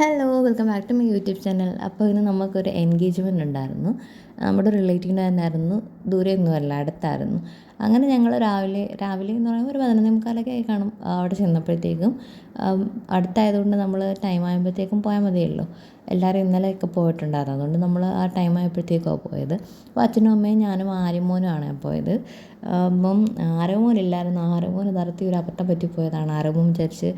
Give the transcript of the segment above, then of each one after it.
Hello welcome back to my YouTube channel അപ്പോൾ ഇന്ന് നമുക്കൊരു എൻഗേജ്മെന്റ് ഉണ്ടായിരുന്നു. നമ്മുടെ റിലേറ്റീവിന്റെ തന്നെ ആയിരുന്നു. ദൂരെയൊന്നുമല്ല അടുത്തായിരുന്നു. അങ്ങനെ ഞങ്ങൾ രാവിലെ രാവിലെ എന്ന് പറയുമ്പോൾ ഒരു പതിനൊന്നേ മുക്കാലൊക്കെ ആയി കാണും. അവിടെ ചെന്നപ്പോഴത്തേക്കും അടുത്തായതുകൊണ്ട് നമ്മൾ ടൈം ആയപ്പോഴത്തേക്കും പോയാൽ മതിയല്ലോ. എല്ലാവരും ഇന്നലെയൊക്കെ പോയിട്ടുണ്ടായിരുന്നു. അതുകൊണ്ട് നമ്മൾ ആ ടൈം ആയപ്പോഴത്തേക്കാണ് പോയത്. അപ്പോൾ അച്ഛനും അമ്മയും ഞാനും ആര്യമോനുമാണ് പോയത്. അപ്പം ആരവമോനില്ലായിരുന്നു ആരവമോൻ നടത്തി ഒരു അബദ്ധം പറ്റിപ്പോയതാണ്. ആരമോൻ വിചാരിച്ച്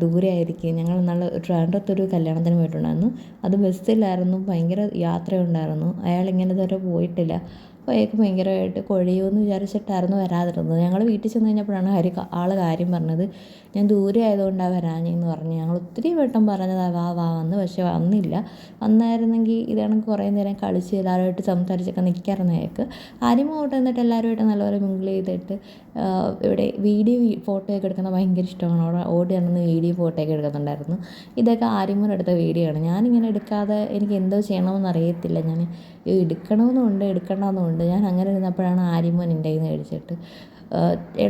ദൂരെ ആയിരിക്കും. ഞങ്ങൾ നല്ല ട്രിവാൻഡ്രത്തൊരു കല്യാണത്തിന് പോയിട്ടുണ്ടായിരുന്നു. അത് ബസ്സിലായിരുന്നു. ഭയങ്കര യാത്രയുണ്ടായിരുന്നു. അയാൾ ഇങ്ങനെ ഇതുവരെ പോയിട്ടില്ല. അയാൾക്ക് ഭയങ്കരമായിട്ട് കുഴയുമെന്ന് വിചാരിച്ചിട്ടായിരുന്നു വരാതിരുന്നത്. ഞങ്ങൾ വീട്ടിൽ ചെന്ന് കഴിഞ്ഞപ്പോഴാണ് ഹരി ആൾ കാര്യം പറഞ്ഞത്. ഞാൻ ദൂരെ ആയതുകൊണ്ടാണ് വരാഞ്ഞെന്ന് പറഞ്ഞു ഞങ്ങൾ ഒത്തിരി വട്ടം പറഞ്ഞതാണ് വാ വാ വന്ന്. പക്ഷേ വന്നില്ല. വന്നായിരുന്നെങ്കിൽ ഇതാണ് കുറേ നേരം കളിച്ച് എല്ലാവരുമായിട്ട് സംസാരിച്ചൊക്കെ നിൽക്കാറുണ്ട് അയാൾക്ക്. ആരും അങ്ങോട്ട് എന്നിട്ട് എല്ലാവരുമായിട്ട് നല്ലപോലെ മിങ്കിൾ ചെയ്തിട്ട് ഇവിടെ വീഡിയോ ഫോട്ടോ ഒക്കെ എടുക്കുന്നത് ഭയങ്കര ഇഷ്ടമാണ്. അവിടെ ഓടി നടന്ന് വീഡിയോ ഫോട്ടോ ഒക്കെ എടുക്കുന്നുണ്ടായിരുന്നു. ഇതൊക്കെ ആര്യമ്മൻ എടുത്ത വീഡിയോ ആണ്. ഞാനിങ്ങനെ എടുക്കാതെ എനിക്ക് എന്തോ ചെയ്യണമെന്ന് അറിയത്തില്ല ഞാൻ എടുക്കണമെന്നുണ്ട് എടുക്കണമെന്നുണ്ട്. ഞാൻ അങ്ങനെ ഇരുന്നപ്പോഴാണ് ആര്യമ്മൻ എന്റെ കയ്യിൽ നിന്ന് മേടിച്ചിട്ട്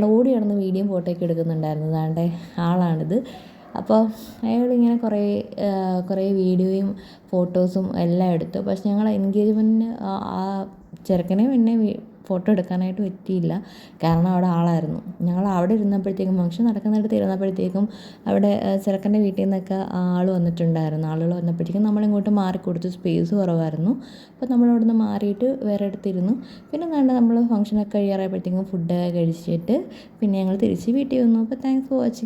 ഓടി നടന്ന് വീഡിയോയും ഫോട്ടോ ഒക്കെ എടുക്കുന്നുണ്ടായിരുന്നു. ദാണ്ടെ ആളാണിത്. അപ്പോൾ അയാളിങ്ങനെ കുറേ കുറേ വീഡിയോയും ഫോട്ടോസും എല്ലാം എടുത്തു. പക്ഷെ ഞങ്ങൾ എൻഗേജ്മെന്റിന് ആ ചെറുക്കനെയും പിന്നെ ഫോട്ടോ എടുക്കാനായിട്ട് പറ്റിയില്ല. കാരണം അവിടെ ആളായിരുന്നു. ഞങ്ങൾ അവിടെ ഇരുന്നപ്പോഴത്തേക്കും ഫംഗ്ഷൻ നടക്കുന്നിടത്ത് ഇരുന്നപ്പോഴത്തേക്കും അവിടെ ചെറുക്കന്റെ വീട്ടിൽ നിന്നൊക്കെ ആൾ വന്നിട്ടുണ്ടായിരുന്നു. ആളുകൾ വന്നപ്പോഴത്തേക്കും നമ്മളിങ്ങോട്ട് മാറി കൊടുത്ത്. സ്പേസ് കുറവായിരുന്നു. അപ്പോൾ നമ്മൾ അവിടെ നിന്ന് മാറിയിട്ട് വേറെ അടുത്തിരുന്നു. പിന്നെ നല്ല നമ്മൾ ഫംഗ്ഷനൊക്കെ കഴിയാറായപ്പോഴത്തേക്കും ഫുഡ് കഴിച്ചിട്ട് പിന്നെ ഞങ്ങൾ തിരിച്ച് വീട്ടിൽ വന്നു. അപ്പോൾ താങ്ക്സ് ഫോർ വാച്ചിങ്